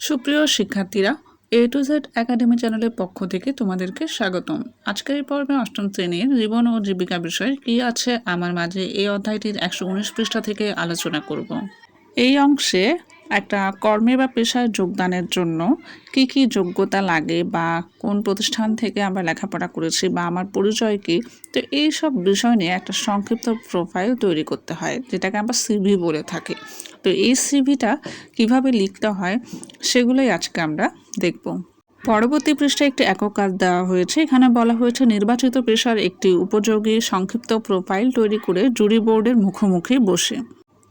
সুপ্রিয় শিক্ষার্থীরা এ to Z academy চ্যানেলের পক্ষ থেকে তোমাদেরকে স্বাগতম। আজকের এই পর্বে অষ্টম শ্রেণির জীবন ও জীবিকা বিষয়ে কি আছে, আমার মাঝে এই অধ্যায়টির একশো উনিশ পৃষ্ঠা থেকে আলোচনা করব। এই অংশে একটা কর্মে বা পেশায় যোগদানের জন্য কি কি যোগ্যতা লাগে বা কোন প্রতিষ্ঠান থেকে আমরা লেখাপড়া করেছি বা আমার পরিচয় কি? তো এই সব বিষয় নিয়ে একটা সংক্ষিপ্ত প্রোফাইল তৈরি করতে হয়, যেটাকে আমরা সিভি বলে থাকি। তো এই সিভিটা কীভাবে লিখতে হয় সেগুলোই আজকে আমরা দেখব। পরবর্তী পৃষ্ঠায় একটি একক দেওয়া হয়েছে। এখানে বলা হয়েছে, নির্বাচিত পেশার একটি উপযোগী সংক্ষিপ্ত প্রোফাইল তৈরি করে জুরি বোর্ডের মুখোমুখি বসে।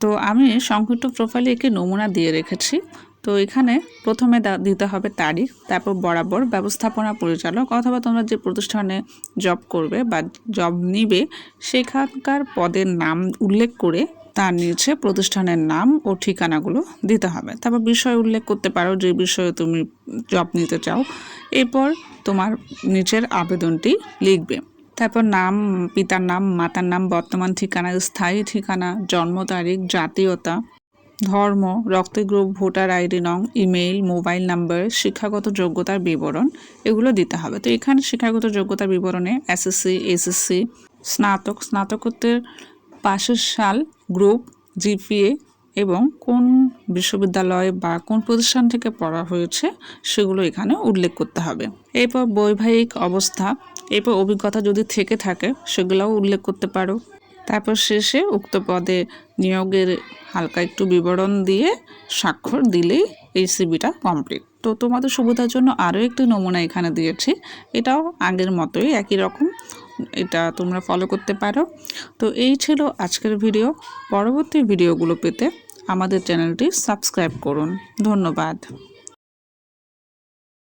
তো আমি সংক্ষিপ্ত প্রোফাইলে একটি নমুনা দিয়ে রেখেছি। তো এখানে প্রথমে দিতে হবে তারিখ, তারপর বরাবর ব্যবস্থাপনা পরিচালক অথবা তোমরা যে প্রতিষ্ঠানে জব করবে বা জব নিবে, সেখানকার পদের নাম উল্লেখ করে তার নিচে প্রতিষ্ঠানের নাম ও ঠিকানাগুলো দিতে হবে। তারপর বিষয় উল্লেখ করতে পারো যে বিষয়ে তুমি জব নিতে চাও। এরপর তোমার নিচের আবেদনটি লিখবে। তারপর নাম, পিতার নাম, মাতার নাম, বর্তমান ঠিকানা, স্থায়ী ঠিকানা, জন্ম তারিখ, জাতীয়তা, ধর্ম, রক্তের গ্রুপ, ভোটার আইডি নং ইমেইল, মোবাইল নাম্বার, শিক্ষাগত যোগ্যতার বিবরণ, এগুলো দিতে হবে। তো এখানে শিক্ষাগত যোগ্যতার বিবরণে এসএসসি এসএসসি স্নাতক, স্নাতকোত্তর পাশের সাল, গ্রুপ জিপিএ এবং কোন বিশ্ববিদ্যালয় বা কোন প্রতিষ্ঠান থেকে পড়া হয়েছে সেগুলো এখানে উল্লেখ করতে হবে। এরপর বৈবাহিক অবস্থা, এরপর অভিজ্ঞতা যদি থেকে থাকে সেগুলোও উল্লেখ করতে পারো। তারপর শেষে উক্ত পদে নিয়োগের হালকা একটু বিবরণ দিয়ে স্বাক্ষর দিলেই এই সিবিটা কমপ্লিট। তো তোমাদের সুবিধার জন্য আরও একটি নমুনা এখানে দিয়েছি। এটাও আগের মতোই একই রকম। এটা তোমরা ফলো করতে পারো। তো এই ছিল আজকের ভিডিও পরবর্তী ভিডিওগুলো পেতে আমাদের চ্যানেলটি সাবস্ক্রাইব করুন। ধন্যবাদ।